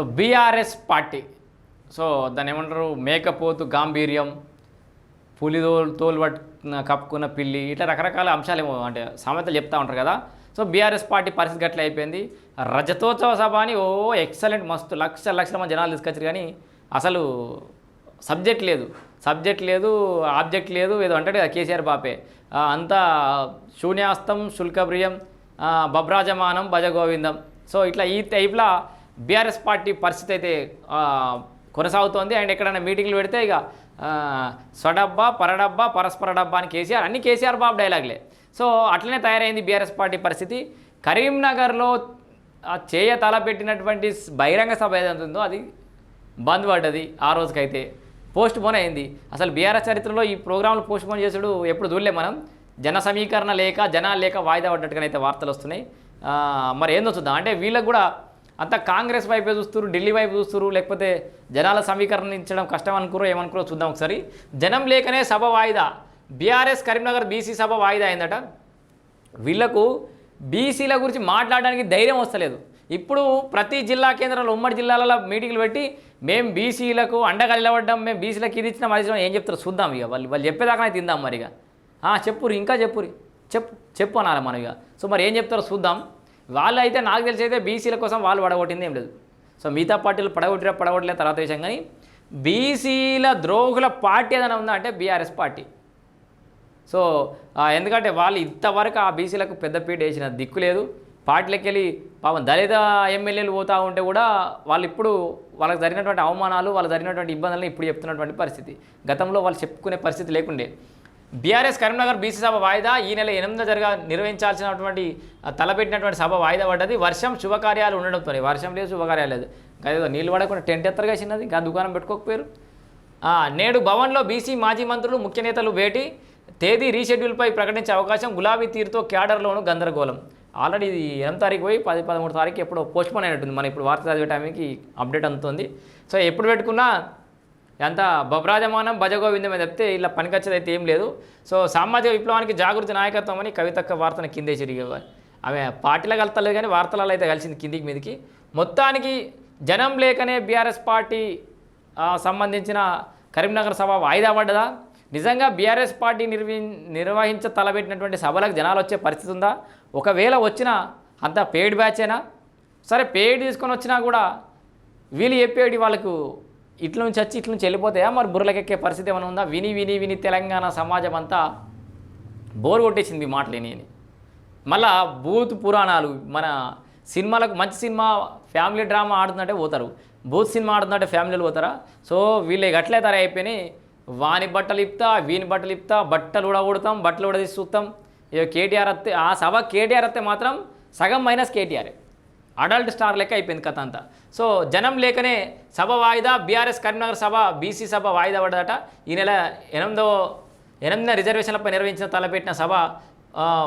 So BRS party. So దాన్ని ఏమంటారు? మేకపోతు గాంభీర్యం పులి తోలు తోలు కప్పుకున్న పిల్లి ఇట్లా రకరకాల అంశాలు ఏమో అంటే సామెతలు చెప్తా ఉంటారు కదా. సో బీఆర్ఎస్ పార్టీ పరిస్థితి గట్ల అయిపోయింది. రజతోత్సవ సభ అని ఓ ఎక్సలెంట్ మస్తు లక్ష లక్షల మంది జనాలు తీసుకొచ్చారు కానీ అసలు సబ్జెక్ట్ లేదు. సబ్జెక్ట్ లేదు ఆబ్జెక్ట్ లేదు ఏదో అంటే కేసీఆర్ బాపే. అంతా శూన్యాస్తం శుల్కప్రియం బబ్రాజమానం భజగోవిందం. సో ఇట్లా ఈ టైప్లో బీఆర్ఎస్ పార్టీ పరిస్థితి అయితే కొనసాగుతోంది. అండ్ ఎక్కడైనా మీటింగ్లు పెడితే ఇక సొడబ్బా స్వడబ్బా పరడబ్బా పరస్పర డబ్బా అని కేసీఆర్ అన్ని కేసీఆర్ బాబు డైలాగ్లే. సో అట్లనే తయారైంది బీఆర్ఎస్ పార్టీ పరిస్థితి. కరీంనగర్లో ఆ చేయ తలపెట్టినటువంటి బహిరంగ సభ ఏదైతే ఉందో అది బంద్ పడ్డది ఆ రోజుకైతే. పోస్ట్ పోన్ అయింది. అసలు బీఆర్ఎస్ చరిత్రలో ఈ ప్రోగ్రాంలు పోస్ట్ పోన్ చేసుడు ఎప్పుడు చూడలే మనం. జన సమీకరణ లేక జనాలు లేక వాయిదా పడ్డట్టుగానైతే వార్తలు వస్తున్నాయి. మరి ఏందో చూద్దాం. అంటే వీళ్ళకు కూడా అంత కాంగ్రెస్ వైపే చూస్తారు ఢిల్లీ వైపు చూస్తారు లేకపోతే జనాల సమీకరణించడం కష్టం అనుకురో ఏమనుకురో చూద్దాం ఒకసారి. జనం లేకనే సభ వాయిదా. బీఆర్ఎస్ కరీంనగర్ బీసీ సభ వాయిదా అయిందట. వీళ్ళకు బీసీల గురించి మాట్లాడడానికి ధైర్యం వస్తలేదు. ఇప్పుడు ప్రతి జిల్లా కేంద్రంలో ఉమ్మడి జిల్లాలలో మీటింగ్లు పెట్టి మేము బీసీలకు అండగా నిలబడ్డం మేము బీసీలకు ఇది ఇచ్చినాం అది ఇచ్చినాం ఏం చెప్తారు చూద్దాం ఇక. వాళ్ళు వాళ్ళు చెప్పేదాకా తిందాం మరి ఇక ఇంకా చెప్పురి చెప్పు చెప్పు అనాలి మనం ఇక. సో మరి ఏం చెప్తారో చూద్దాం. వాళ్ళు అయితే నాకు తెలిసి అయితే బీసీల కోసం వాళ్ళు పడగొట్టింది ఏం లేదు. సో మిగతా పార్టీలు పడగొట్టిన పడగొట్టలే తర్వాత విషయం కానీ బీసీల ద్రోహుల పార్టీ ఏదైనా ఉందా అంటే బీఆర్ఎస్ పార్టీ. సో ఎందుకంటే వాళ్ళు ఇంతవరకు ఆ బీసీలకు పెద్దపీట వేసిన దిక్కు లేదు. పార్టీలకు వెళ్ళి పాపం దళిత ఎమ్మెల్యేలు పోతూ ఉంటే కూడా వాళ్ళు ఇప్పుడు వాళ్ళకి జరిగినటువంటి అవమానాలు వాళ్ళకి జరిగినటువంటి ఇబ్బందులను ఇప్పుడు చెప్తున్నటువంటి పరిస్థితి. గతంలో వాళ్ళు చెప్పుకునే పరిస్థితి లేకుండే. బీఆర్ఎస్ కరీంనగర్ బీసీ సభ వాయిదా ఈ నెల ఎనిమిదో జరగా నిర్వహించాల్సినటువంటి తలపెట్టినటువంటి సభ వాయిదా పడ్డది. వర్షం శుభకార్యాలు ఉండడంతో వర్షం లేదు శుభకార్యాలు లేదు. ఏదో నీళ్ళు పడకుండా టెంట్ ఎత్తరగా చిన్నది. ఇంకా దుకాణం పెట్టుకోకపోయారు. నేడు భవన్లో బీసీ మాజీ మంత్రులు ముఖ్య నేతలు భేటీ. తేదీ రీషెడ్యూల్పై ప్రకటించే అవకాశం గులాబీ తీరుతో క్యాడర్లోను గందరగోళం. ఆల్రెడీ ఇది ఎనిమిది తారీఖు పోయి పది పదమూడు తారీఖు ఎప్పుడో పోస్ట్పోన్ అయినట్టుంది. మనం ఇప్పుడు వార్త చదివే టైంకి అప్డేట్ అందుతుంది. సో ఎప్పుడు పెట్టుకున్నా ఎంత బబ్రాజమానం భజగోవిందమే చెప్తే ఇలా పనికొచ్చేది అయితే ఏం లేదు. సో సామాజిక విప్లవానికి జాగృతి నాయకత్వం అని కవితక్క వార్తను కిందే చిరిగేవారు ఆమె పార్టీలో కలతలేదు కానీ వార్తలలో అయితే కలిసింది కిందికి మీదకి. మొత్తానికి జనం లేకనే బీఆర్ఎస్ పార్టీ సంబంధించిన కరీంనగర్ సభ వాయిదా పడ్డదా? నిజంగా బీఆర్ఎస్ పార్టీ నిర్వి నిర్వహించ తలబెట్టినటువంటి సభలకు జనాలు వచ్చే పరిస్థితి ఉందా? ఒకవేళ వచ్చినా అంత పెయిడ్ బ్యాచేనా సరే పెయిడ్ తీసుకొని వచ్చినా కూడా వీళ్ళు చెప్పేటి వాళ్ళకు ఇట్ల నుంచి వచ్చి ఇట్ల నుంచి వెళ్ళిపోతాయా? మరి బుర్రలకెక్కే పరిస్థితి ఏమైనా ఉందా? విని విని విని తెలంగాణ సమాజం అంతా బోర్ కొట్టేసింది ఈ మాటలు అని. మళ్ళా బూత్ పురాణాలు మన సినిమాలకు మంచి సినిమా ఫ్యామిలీ డ్రామా ఆడుతుందంటే పోతారు. బూత్ సినిమా ఆడుతుందంటే ఫ్యామిలీలు పోతారా? సో వీళ్ళు గట్లే తరే అయిపోయినాయి. వాని బట్టలు ఇప్తా వీని బట్టలు ఇప్తా బట్టలు కూడా కొడతాం బట్టలు కూడా తీసి చూస్తాం. ఇక కేటీఆర్ వస్తే ఆ సభ కేటీఆర్ వస్తే మాత్రం సగం మైనస్ కేటీఆర్. అడల్ట్ స్టార్ లెక్క అయిపోయింది కథ అంతా. సో జనం లేకనే సభ వాయిదా బీఆర్ఎస్ కరీంనగర్ సభ బీసీ సభ వాయిదా పడదట ఈ నెల ఎనిమిదో ఎనిమిదిన రిజర్వేషన్లపై నిర్వహించిన తలపెట్టిన సభ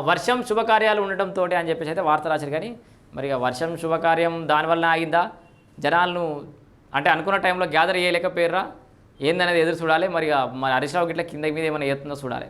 వర్షం శుభకార్యాలు ఉండటంతో అని చెప్పేసి అయితే వార్త రాశారు. కానీ మరి ఇక వర్షం శుభకార్యం దానివల్ల ఆగిందా? జనాలను అంటే అనుకున్న టైంలో గ్యాదర్ చేయలేకపోయారా ఏందనేది ఎదురు చూడాలి. మరి మరి హరీష్ రావు గిట్ల కింద మీద ఏమైనా ఎత్తుందో చూడాలి.